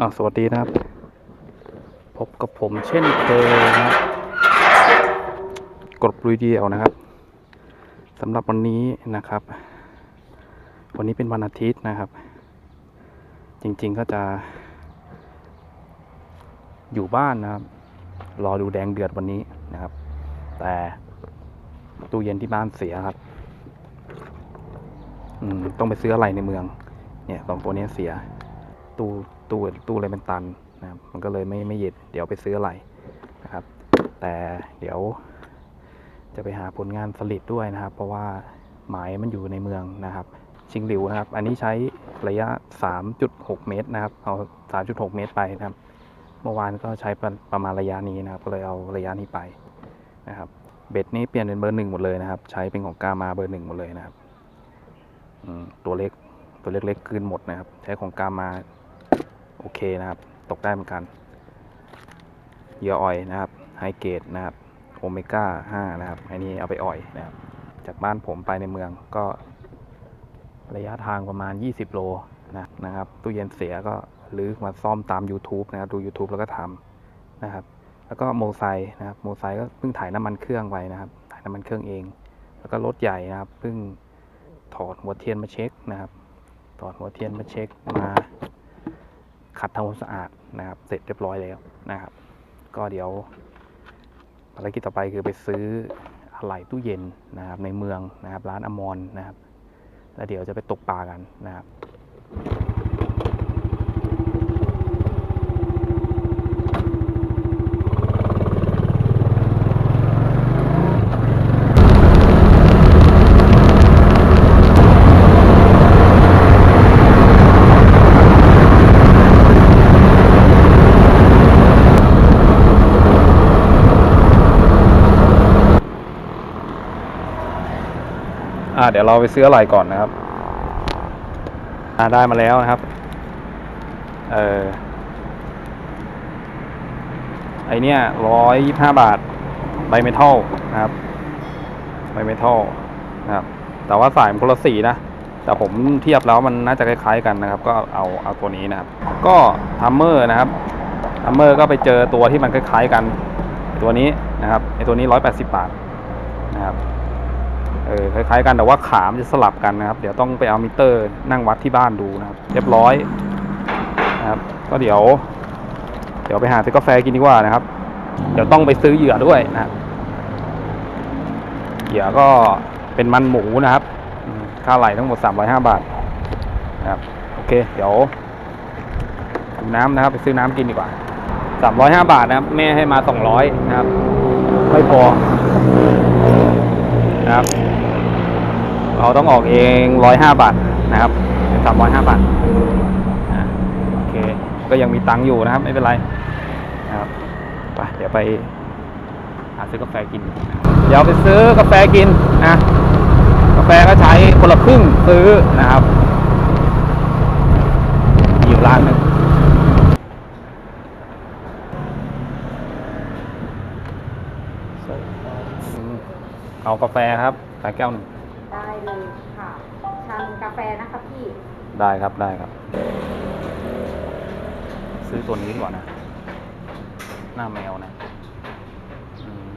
อ่าสวัสดีนะครับ พบกับผมเช่นเคยนะครับกดลุยเดียวนะครับสำหรับวันนี้นะครับ วันนี้เป็นวันอาทิตย์นะครับ จริงๆก็จะ อยู่บ้านนะครับ รอดูแดงเดือดวันนี้นะครับ แต่ตู้เย็นที่บ้านเสียครับอืมต้องไปซื้ออะไรในเมือง เนี่ยสองตัวนี้เสีย ตู้ตู้ตู้อะไรเป็นตันนะครับมันก็เลยไม่ไม่เย็นเดี๋ยวไปซื้ออะไรนะครับ แต่เดี๋ยวจะไปหาผลงานผลิตด้วยนะครับ เพราะว่าหมายมันอยู่ในเมืองนะครับชิงหลิวนะครับ อันนี้ใช้ระยะ 3.6 เมตรนะครับ เอา 3.6 เมตรไปนะครับ เมื่อวานก็ใช้ประประมาณระยะนี้นะครับ ก็เลยเอาระยะนี้ไปนะครับ เบ็ดนี้เปลี่ยนเป็นเบอร์หนึ่งหมดเลยนะครับ ใช้เป็นของกามาเบอร์หนึ่งหมดเลยนะครับตัวเล็กตัวเล็กๆคืนหมดนะครับ ใช้ของกามา อเคนะครับ ตกได้เหมือนกันเยื่ออ่อยนะครับไฮเกรดนะครับโอเมก้า5นะครับ อันนี้เอาไปอ่อยนะครับ จากบ้านผมไปในเมืองก็ระยะทางประมาณ 20 โลนะนะครับตู้เย็นเสียก็รื้อมาซ่อมตาม YouTube นะครับ ดู YouTube แล้วก็ทำนะครับ แล้วก็โมไซนะครับโมไซก็เพิ่งถ่ายน้ำมันเครื่องไปนะครับ ถ่ายน้ำมันเครื่องเอง แล้วก็รถใหญ่นะครับเพิ่งถอดหัวเทียนมาเช็คนะครับ ถอดหัวเทียนมาเช็คมา ขัดทำความสะอาดนะครับ เสร็จเรียบร้อยแล้วนะครับ ก็เดี๋ยวภารกิจต่อไปคือไปซื้ออะไหล่ตู้เย็นนะครับในเมืองนะครับ ร้านอมรนะครับ แล้วเดี๋ยวจะไปตกปลากันนะครับ เดี๋ยวเราไปซื้ออะไรก่อนนะครับอ่าได้มาแล้วนะครับ เออไอเนี้ยร้อยยี่ห้าบาทใบเมทัลนะครับใบเมทัลนะครับ แต่ว่าสายมันคนละสีนะ แต่ผมเทียบแล้วมันน่าจะคล้ายๆกันนะครับ ก็เอาเอาตัวนี้นะครับ ก็ทัมเมอร์นะครับทัมเมอร์ก็ไปเจอตัวที่มันคล้ายๆกัน ตัวนี้นะครับไอตัวนี้ร้อยแปดสิบบาทนะครับ เออคล้ายๆกันแต่ว่าขามจะสลับกันนะครับ เดี๋ยวต้องไปเอามิเตอร์นั่งวัดที่บ้านดูนะครับ เรียบร้อยนะครับ ก็เดี๋ยว เดี๋ยวไปหาซื้อกาแฟกินดีกว่านะครับ เดี๋ยวต้องไปซื้อเหยื่อด้วยนะครับเหยื่อก็เป็นมันหมูนะครับ ค่าไหลทั้งหมด 305 บาทนะครับ โอเค เดี๋ยวดูน้ำนะครับ ไปซื้อน้ำกินดีกว่า 305 บาทนะครับ แม่ให้มา 200 นะครับ ไม่พอ นะครับ เราต้องออกเองร้อยห้าบาทนะครับสามร้อยห้าบาทอะโอเค ก็ยังมีตังค์อยู่นะครับ ไม่เป็นไรนะครับไปเดี๋ยวไปหาซื้อกาแฟกิน เดี๋ยวไปซื้อกาแฟกินนะ กาแฟก็ใช้คนละครึ่งซื้อนะครับ อยู่ร้านหนึ่งอืม เอากาแฟครับสายแก้วหนึ่งได้เลยค่ะชันกาแฟนะคะพี่ ได้ครับได้ครับ ซื้อตัวนี้ก่อนนะ หน้าแมวนะอืม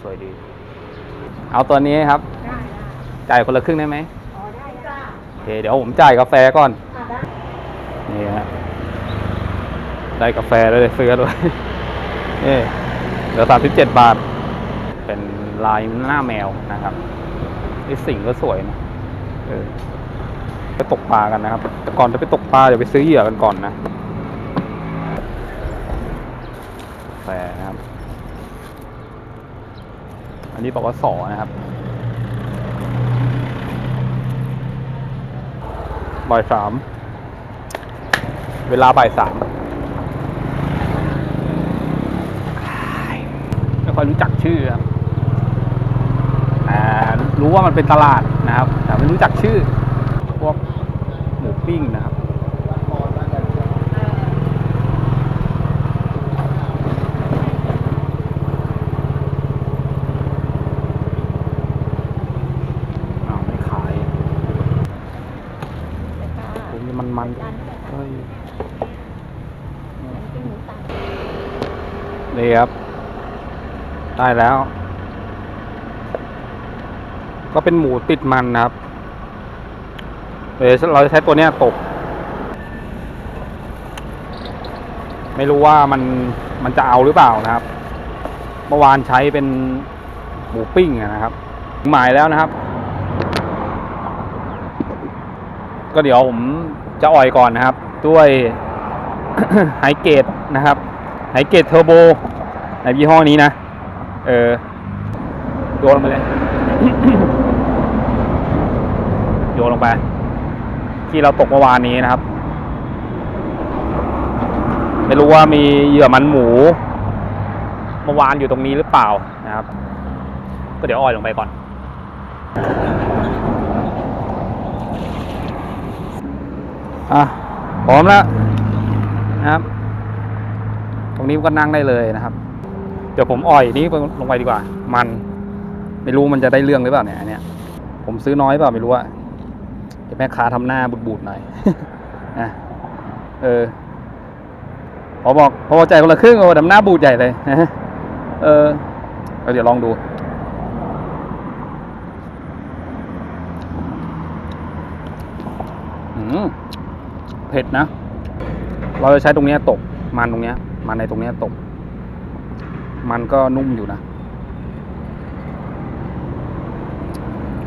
สวยดี เอาตัวนี้ครับ ได้จ่ายคนละครึ่งได้ไหมอ๋อได้จ้าโอเคเดี๋ยวผมจ่ายกาแฟก่อน ค่ะได้ นี่ฮะได้กาแฟแล้วได้เสื้อด้วย นี่เหลือสามสิบเจ็ดบาท เป็นลายหน้าแมวนะครับนี่สิ่งก็สวยนะเออไปตกปลากันนะครับ แต่ก่อนจะไปตกปลาเดี๋ยวไปซื้อเหยื่อกันก่อนนะกาแฟนะครับ อันนี้บอกว่าสอนะครับบ่ายสาม เวลาบ่ายสามไม่ค่อยรู้จักชื่อครับู้ว่ามันเป็นตลาดนะครับ แต่ไม่รู้จักชื่อ พวกหมูปิ้งนะครับมันมันเฮ้ยนี่ครับ ได้แล้ว ก็เป็นหมูติดมันนะครับเดี๋ยวเราจะใช้ตัวเนี้ยตก ไม่รู้ว่ามันมันจะเอาหรือเปล่านะครับ เมื่อวานใช้เป็นหมูปิ้งนะครับหมายแล้วนะครับ ก็เดี๋ยวผมจะอ่อยก่อนนะครับ ด้วยไฮเกตนะครับไฮเกตเทอร์โบในยี่ห้อนี้นะ เออ โยนลงไปเลย โยนลงไป ที่เราตกเมื่อวานนี้นะครับ ไม่รู้ว่ามีเหยื่อมันหมูเมื่อวานอยู่ตรงนี้หรือเปล่านะครับ ก็เดี๋ยวอ่อยลงไปก่อนอะพร้อมแล้วนะครับ ตรงนี้ก็นั่งได้เลยนะครับ เดี๋ยวผมอ่อยนี้ลงไปดีกว่า มัน ไม่รู้มันจะได้เรื่องหรือเปล่าเนี่ยอันเนี่ยผมซื้อน้อยเปล่าไม่รู้อะ เดี๋ยวแม่ค้าทำหน้าบูดๆหน่อยอะเออพอบอกพอใจคนละครึ่งโอ้ดำหน้าบูดใหญ่เลยเออเอาเดี๋ยวลองดูอืมเผ็ดนะ เราจะใช้ตรงนี้ตก มันตรงนี้ มันในตรงนี้ตก มันก็นุ่มอยู่นะ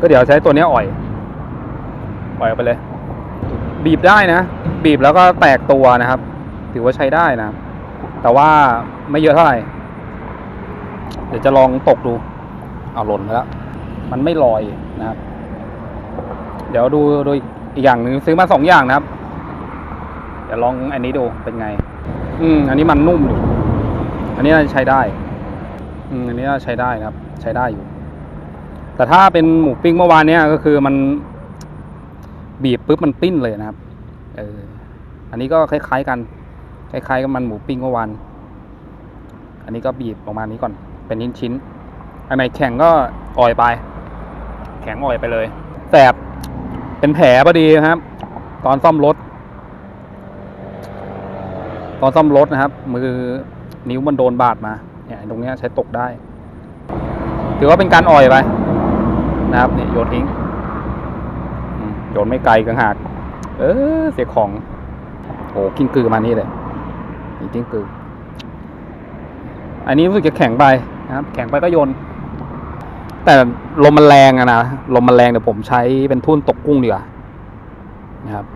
ก็เดี๋ยวใช้ตัวนี้อ่อย ปล่อยออกไปเลย บีบได้นะ บีบแล้วก็แตกตัวนะครับ ถือว่าใช้ได้นะ แต่ว่าไม่เยอะเท่าไหร่ เดี๋ยวจะลองตกดูเอาหล่นไปแล้ว มันไม่ลอยนะครับ เดี๋ยวดูดูอีกอย่างหนึ่งซื้อมาสองอย่างนะครับ เดี๋ยวลองอันนี้ดูเป็นไง อืม อันนี้มันนุ่มอยู่ อันนี้น่าจะใช้ได้ อืม อันนี้น่าใช้ได้ครับ ใช้ได้อยู่ แต่ถ้าเป็นหมูปิ้งเมื่อวานเนี้ยก็คือมัน บีบปุ๊บมันปิ้นเลยนะครับ เออ อันนี้ก็คล้ายๆกัน คล้ายๆกับมันหมูปิ้งเมื่อวาน อันนี้ก็บีบประมาณนี้ก่อน เป็นชิ้นๆ อันไหนแข็งก็อ่อยไป แข็งอ่อยไปเลย แสบ เป็นแผลพอดีครับ ตอนซ่อมรถ ตอนซ่อมรถนะครับ มือนิ้วมันโดนบาดมา เนี่ยตรงเนี้ยใช้ตกได้ ถือว่าเป็นการอ่อยไป นะครับนี่โยนทิ้ง โยนไม่ไกลกังหาก เออ เสียของ โอ้กิ้งกือมานี่เลยนี่กิ้งกือ อันนี้รู้สึกจะแข็งไปนะครับ แข็งไปก็โยน แต่ลมมันแรงอะนะ ลมมันแรงเดี๋ยวผมใช้เป็นทุ่นตกกุ้งดีกว่านะครับ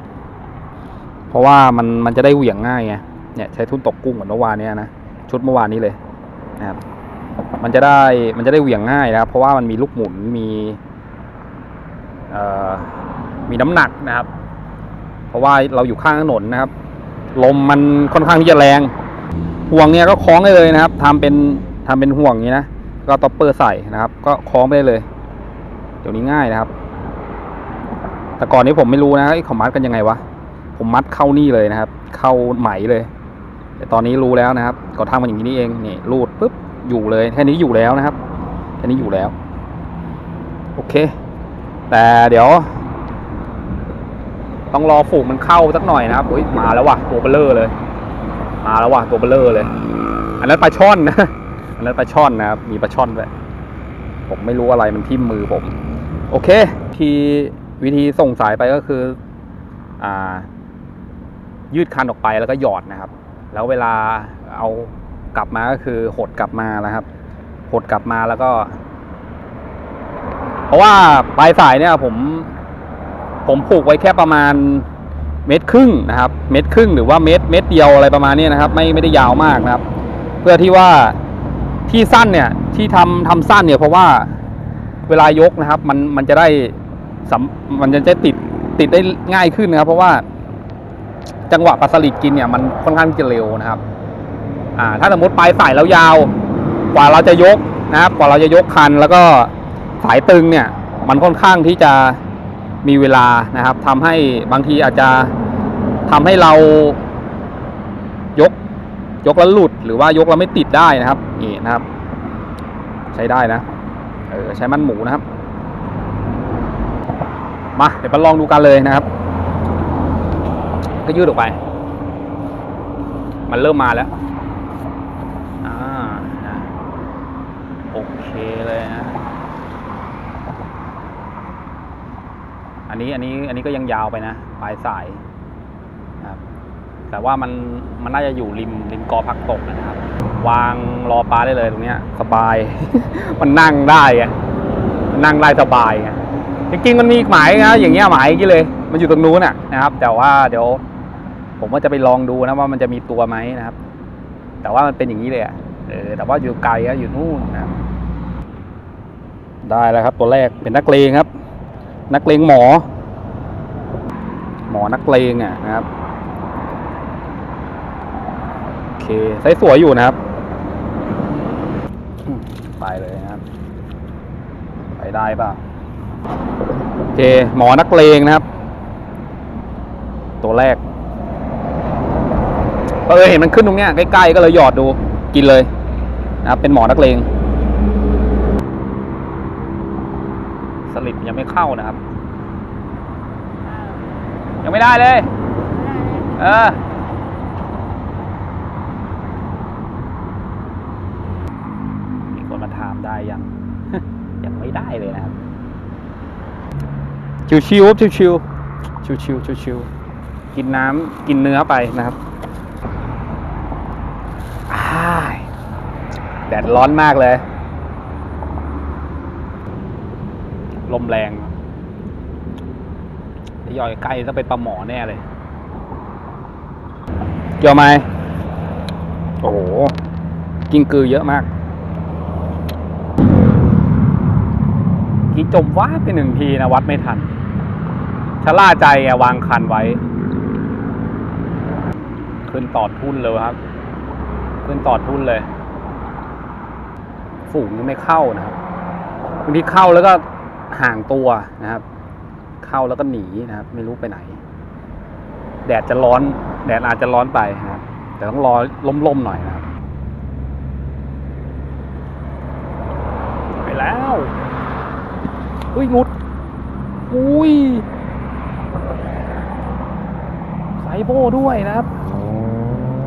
เพราะว่ามันมันจะได้เหวี่ยงง่ายไง เนี่ยใช้ทุ่นตกกุ้งเหมือนเมื่อวานเนี้ยนะ ชุดเมื่อวานนี้เลยนะครับมันจะได้มันจะได้เหวี่ยงง่ายนะครับ เพราะว่ามันมีลูกหมุนมี เอ่อ มีน้ำหนักนะครับ เพราะว่าเราอยู่ข้างถนนนะครับ ลมมันค่อนข้างที่จะแรง ห่วงเนี่ยก็คล้องได้เลยนะครับทำเป็นทำเป็นห่วงนี้นะก็ต็อปเปอร์ใส่นะครับ ก็คล้องไปได้เลย เดี๋ยวนี้ง่ายนะครับ แต่ก่อนนี้ผมไม่รู้นะไอ้เขามัดกันยังไงวะผมมัดเข้านี่เลยนะครับ เข้าไหมเลย แต่ตอนนี้รู้แล้วนะครับ ก็ทำมันอย่างนี้นี่เองนี่รูดปุ๊บอยู่เลยแค่นี้อยู่แล้วนะครับแค่นี้อยู่แล้ว โอเค แต่เดี๋ยว ต้องรอฝูงมันเข้าสักหน่อยนะครับอุ้ยมาแล้วว่ะตัวเบลเลอร์เลย มาแล้วว่ะตัวเบลเลอร์เลย อันนั้นปลาช่อนนะอันนั้นปลาช่อนนะครับมีปลาช่อนด้วยผมไม่รู้อะไรมันทิ่มมือผม โอเค ทีวิธีส่งสายไปก็คืออ่า ยืดคันออกไปแล้วก็หยอดนะครับ แล้วเวลาเอากลับมาก็คือหดกลับมาแล้วครับหดกลับมาแล้วก็ เพราะว่าปลายสายเนี่ยผม ผมผูกไว้แค่ประมาณเมตรครึ่งนะครับ เมตรครึ่งหรือว่าเมตรเมตรเดียวอะไรประมาณนี้นะครับ ไม่ไม่ได้ยาวมากนะครับ เพื่อที่ว่าที่สั้นเนี่ยที่ทำทำสั้นเนี่ยเพราะว่าเวลายกนะครับ มันมันจะได้สัมมันจะติดติดได้ง่ายขึ้นนะครับ เพราะว่าจังหวะปลาสลิดกินเนี่ยมันค่อนข้างจะเร็วนะครับ อ่า ถ้าสมมติปลายสายแล้วยาว กว่าเราจะยกนะครับ กว่าเราจะยกคัน แล้วก็สายตึงเนี่ย มันค่อนข้างที่จะ มีเวลานะครับทำให้บางทีอาจจะทำให้เรายกยกแล้วหลุดหรือว่ายกแล้วไม่ติดได้นะครับนี่นะครับ ใช้ได้นะเออใช้มันหมูนะครับ มาเดี๋ยวมาลองดูกันเลยนะครับ ก็ยืดออกไป มันเริ่มมาแล้ว อ่า เลยนะ อั นนี้อันนี้อันนี้ก็ยังยาวไปนะปลายสายครับแต่ว่ามันมันน่าจะอยู่ริมริมกอพักตกนะครับ วางรอปลาได้เลยตรงเนี้ย สบาย มันนั่งได้ไงนั่งได้สบายไงจริงๆมันมีหมายนะอย่างเงี้ยหมายอย่างนี้เลย มันอยู่ตรงนู้นน่ะนะครับ แต่ว่าเดี๋ยว ผมว่าจะไปลองดูนะว่ามันจะมีตัวไหมนะครับ แต่ว่ามันเป็นอย่างนี้เลยอะเออแต่ว่าอยู่ไกลอะอยู่นู่นนะครับได้แล้วครับ ตัวแรกเป็นนักเลงครับ นักเลงหมอ หมอนักเลงอะนะครับโอเคใช้สวยอยู่นะครับไปเลยนะครับ ไปได้ป่ะโอเค หมอนักเลงนะครับ ตัวแรกเออเห็นมันขึ้นตรงเนี้ยใกล้ๆก็เลยหยอดดูกินเลยนะครับเป็นหมอนักเลง สลิปยังไม่เข้านะครับ ยังไม่ได้เลย เออมีคนมาถามได้ยัง ยังไม่ได้เลยนะครับ ชิวๆครับชิวๆชิวๆชิวๆกินน้ำกินเนื้อไปนะครับอ้ายแดดร้อนมากเลย ลมแรงย่อยใกล้ต้องเป็นปลาหมอแน่เลยเกี่ยวไหมโอ้โห กิ้งกือเยอะมาก กีจมว่าไปหนึ่งทีนะวัดไม่ทันชะล่าใจอะวางคันไว้ ขึ้นตอดทุ่นเลยครับ ขึ้นตอดทุ่นเลย ฝูงยังไม่เข้านะครับบางทีเข้าแล้วก็ ห่างตัวนะครับ เข้าแล้วก็หนีนะครับ ไม่รู้ไปไหน แดดจะร้อน แดดอาจจะร้อนไปนะครับ แต่ต้องรอล่มๆหน่อยนะครับ ไปแล้วอุ้ยหลุดอุ้ยไซโบด้วยนะครับ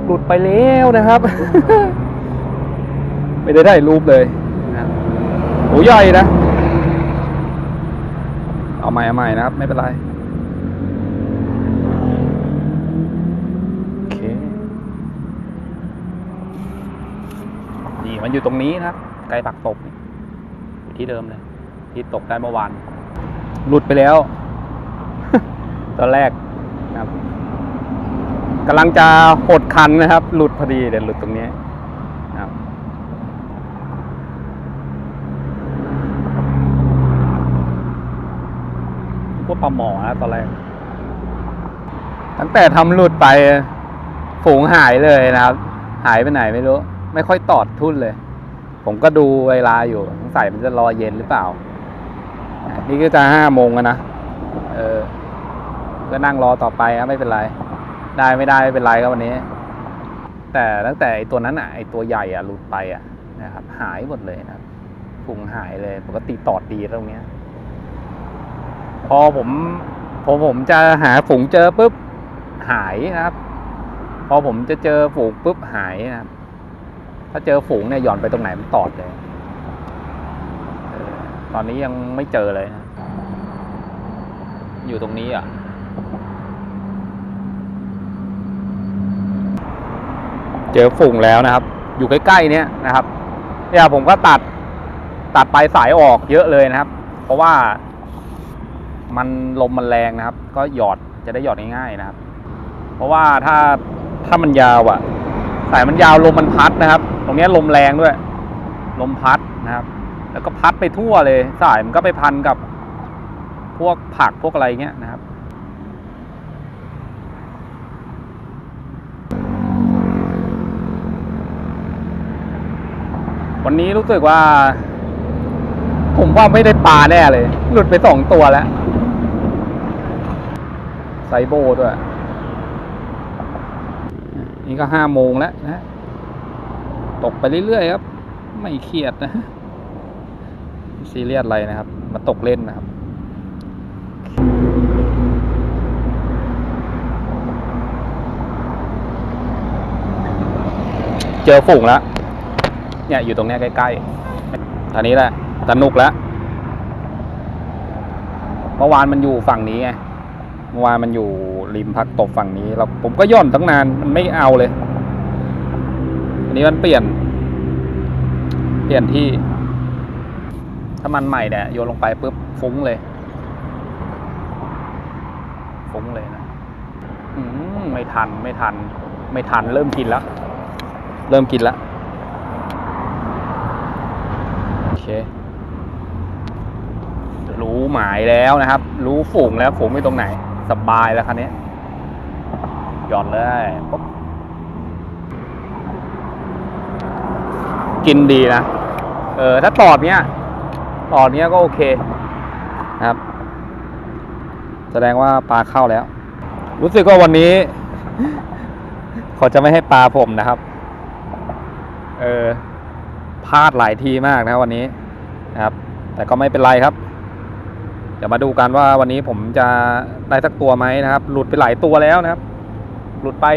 หลุดไปแล้วนะครับ ไม่ได้ได้รูปเลยนะครับโหใหญ่นะ เอาใหม่เอาใหม่นะครับ ไม่เป็นไร โอเค นี่มันอยู่ตรงนี้นะครับ ไกลปักตกอยู่ที่เดิมเลย ที่ตกได้เมื่อวาน หลุดไปแล้ว ตอนแรกนะครับกำลังจะหดคันนะครับ หลุดพอดีเดี๋ยวหลุดตรงนี้นะครับพวก ปลาหมอนะตอนแรก ตั้งแต่ทำหลุดไปฝูงหายเลยนะครับ หายไปไหนไม่รู้ ไม่ค่อยตอดทุ่นเลย ผมก็ดูเวลาอยู่สงสัยมันจะรอเย็นหรือเปล่า นี่ก็จะห้าโมงแล้วนะ เออ ก็นั่งรอต่อไปนะไม่เป็นไร ได้ไม่ได้ไม่เป็นไรครับวันนี้ แต่ตั้งแต่ไอตัวนั้นอะไอตัวใหญ่อะหลุดไปอะนะครับ หายหมดเลยนะฝูงหายเลย ปกติตอดดีตรงเนี้ย พอผมพอผมจะหาฝูงเจอปุ๊บหายนะครับ พอผมจะเจอฝูงปุ๊บหายนะครับ ถ้าเจอฝูงเนี่ยหย่อนไปตรงไหนมันตอดเลย ตอนนี้ยังไม่เจอเลยนะ อยู่ตรงนี้อะเจอฝูงแล้วนะครับ อยู่ใกล้ๆเนี้ยนะครับเนี่ยผมก็ตัดตัดปลายสายออกเยอะเลยนะครับ เพราะว่า มันลมมันแรงนะครับ ก็หยอดจะได้หยอดง่ายๆนะครับ เพราะว่าถ้าถ้ามันยาวอะ สายมันยาวลมมันพัดนะครับ ตรงเนี้ยลมแรงด้วย ลมพัดนะครับ แล้วก็พัดไปทั่วเลย สายมันก็ไปพันกับพวกผักพวกอะไรเงี้ยนะครับวันนี้รู้สึกว่า ผมว่าไม่ได้ปลาแน่เลย หลุดไปสองตัวแล้ว ไซโบด้วย นี่ก็ห้าโมงแล้วนะ ตกไปเรื่อยๆครับ ไม่เครียดนะ ซีเรียสอะไรนะครับ มาตกเล่นนะครับเจอฝูงแล้วเนี่ยอยู่ตรงเนี้ยใกล้ๆตอนนี้แหละสนุกแล้ว เมื่อวานมันอยู่ฝั่งนี้ไง เมื่อวานมันอยู่ริมพักตบฝั่งนี้เราผมก็ย่อนตั้งนานมันไม่เอาเลยอันนี้มันเปลี่ยน เปลี่ยนที่ ถ้ามันใหม่เนี่ยโยนลงไปปุ๊บฟุ้งเลย ฟุ้งเลยนะอืมไม่ทันไม่ทัน ไม่ทันเริ่มกินแล้ว เริ่มกินแล้วโอเครู้หมายแล้วนะครับ รู้ฝูงแล้วฝูงไม่ตรงไหน สบายแล้วคันนี้หย่อนเลยปุ๊บกินดีนะ เออ ถ้าตอดเนี้ยตอดเนี้ยก็โอเคนะครับ แสดงว่าปลาเข้าแล้ว รู้สึกว่าวันนี้เขาจะไม่ให้ปลาผมนะครับ เออพลาดหลายทีมากนะวันนี้นะครับ แต่ก็ไม่เป็นไรครับ เดี๋ยวมาดูกันว่าวันนี้ผมจะได้สักตัวไหมนะครับ หลุดไปหลายตัวแล้วนะครับ หลุดไป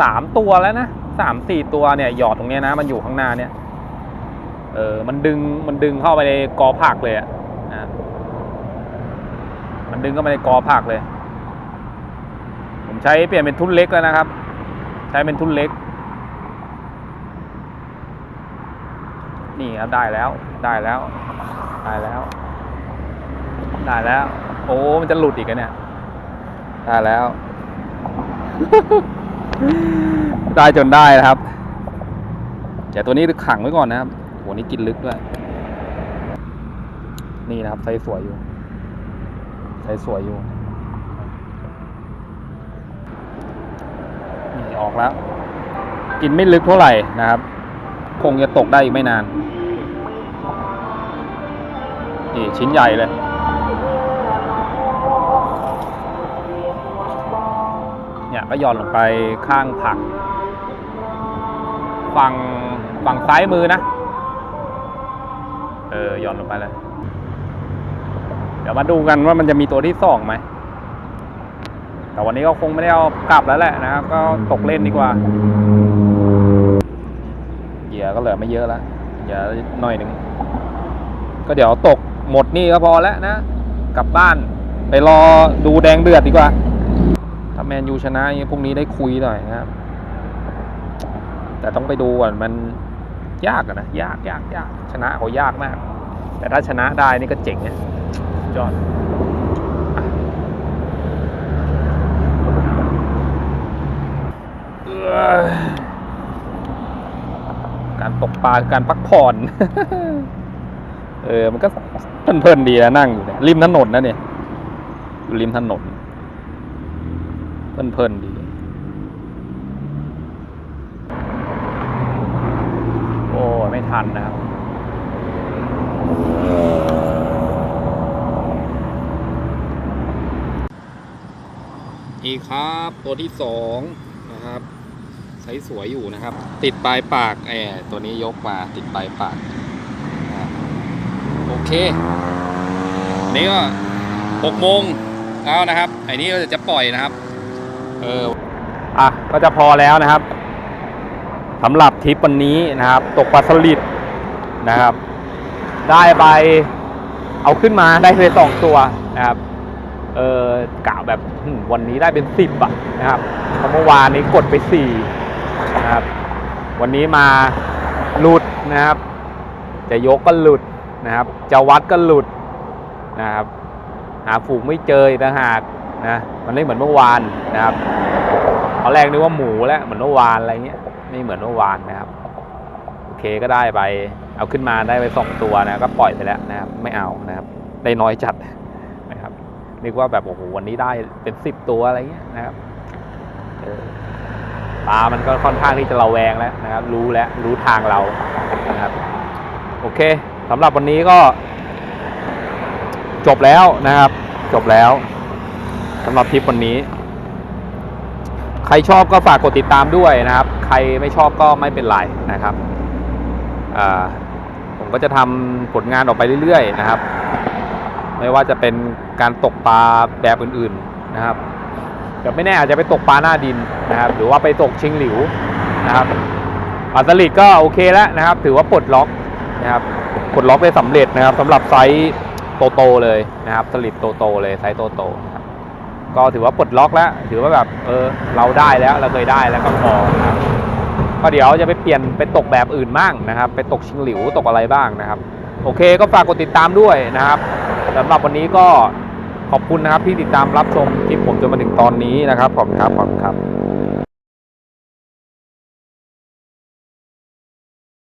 สามตัวแล้วนะสามสี่ตัวเนี่ยหยอดตรงนี้นะ มันอยู่ข้างหน้าเนี่ย เออมันดึงมันดึงเข้าไปในกอผักเลยอะนะมันดึงเข้าไปในกอผักเลย ผมใช้เปลี่ยนเป็นทุ่นเล็กแล้วนะครับ ใช้เป็นทุ่นเล็ก นี่ครับได้แล้วได้แล้วได้แล้ว ได้แล้ว โอ้มันจะหลุดอีกอะเนี่ย ได้แล้ว ได้จนได้นะครับ แต่ตัวนี้ขังไว้ก่อนนะครับโหนี่กินลึกด้วย นี่นะครับไซส์สวยอยู่ไซส์สวยอยู่นี่ออกแล้ว กินไม่ลึกเท่าไหร่นะครับ คงจะตกได้อีกไม่นาน นี่ชิ้นใหญ่เลย ก็หย่อนลงไปข้างผัก ฝั่งฝั่งซ้ายมือนะ เออหย่อนลงไปเลย เดี๋ยวมาดูกันว่ามันจะมีตัวที่สองไหม แต่วันนี้ก็คงไม่ได้เอากลับแล้วแหละนะครับ ก็ตกเล่นดีกว่า เหยื่อก็เหลือไม่เยอะแล้วเหยื่อหน่อยหนึ่ง ก็เดี๋ยวตกหมดนี่ก็พอแล้วนะ กลับบ้านไปรอดูแดงเดือดดีกว่า ถ้าแมนยูชนะอย่างงี้พรุ่งนี้ได้คุยหน่อยนะครับ แต่ต้องไปดูก่อนมันยากนะยากยากยากชนะเขายากมาก แต่ถ้าชนะได้นี่ก็เจ๋งเนี่ยอดการตกปลาคือการพักผ่อน เออ มันก็เพลินๆดีนะนั่งอยู่เนี่ยริมถนนนะเนี่ยอยู่ริมถนน เพลินๆดี โอ้ ไม่ทันนะครับอีกครับตัวที่สองนะครับใช้สวยอยู่นะครับ ติดปลายปากแอตัวนี้ยกมาติดปลายปาก โอเคอันนี้ก็หกโมงแล้วนะครับไอ้นี้ก็จะปล่อยนะครับ เอออะก็จะพอแล้วนะครับสำหรับทริปวันนี้นะครับ ตกปลาสลิดนะครับ ได้ไปเอาขึ้นมาได้เลยสองตัวนะครับเออกะแบบวันนี้ได้เป็นสิบอะนะครับเพราะเมื่อวานนี้กดไปสี่นะครับ วันนี้มาหลุดนะครับ จะยกก็หลุดนะครับ จะวัดก็หลุดนะครับ หาฝูงไม่เจอต่างหาก นะมันไม่เหมือนเมื่อวานนะครับตอนแรกนึกว่าหมูแล้วเหมือนเมื่อวานอะไรเงี้ยไม่เหมือนเมื่อวานนะครับโอเคก็ได้ไป เอาขึ้นมาได้ไปสองตัวนะก็ปล่อยไปแล้วนะครับไม่เอานะครับได้น้อยจัดนะครับนึกว่าแบบโอ้โหวันนี้ได้เป็นสิบตัวอะไรเงี้ยนะครับปลามันก็ค่อนข้างที่จะระแวงแล้วนะครับ รู้แล้วรู้ทางเรานะครับ โอเคสำหรับวันนี้ก็ จบแล้วนะครับ จบแล้ว สำหรับทริปวันนี้ ใครชอบก็ฝากกดติดตามด้วยนะครับ ใครไม่ชอบก็ไม่เป็นไรนะครับผมก็จะทำผลงานออกไปเรื่อยๆ นะครับ ไม่ว่าจะเป็นการตกปลาแบบอื่นๆนะครับเดี๋ยวไม่แน่อาจจะไปตกปลาหน้าดินนะครับ หรือว่าไปตกชิงหลิวนะครับปลาสลิดก็โอเคแล้วนะครับ ถือว่าปลดล็อกนะครับกดล็อกได้สำเร็จนะครับสำหรับไซส์โตๆเลยนะครับสลิดโตๆเลยไซส์โตๆนะครับ ก็ถือว่าปลดล็อกแล้ว ถือว่าแบบเออเราได้แล้วเราเคยได้แล้วก็พอนะครับก็เดี๋ยวจะไปเปลี่ยนไปตกแบบอื่นบ้างนะครับ ไปตกชิงหลิวตกอะไรบ้างนะครับ โอเคก็ฝากกดติดตามด้วยนะครับสำหรับวันนี้ก็ขอบคุณนะครับที่ติดตามรับชมคลิปผมจนมาถึงตอนนี้นะครับขอบคุณครับขอบคุณครับ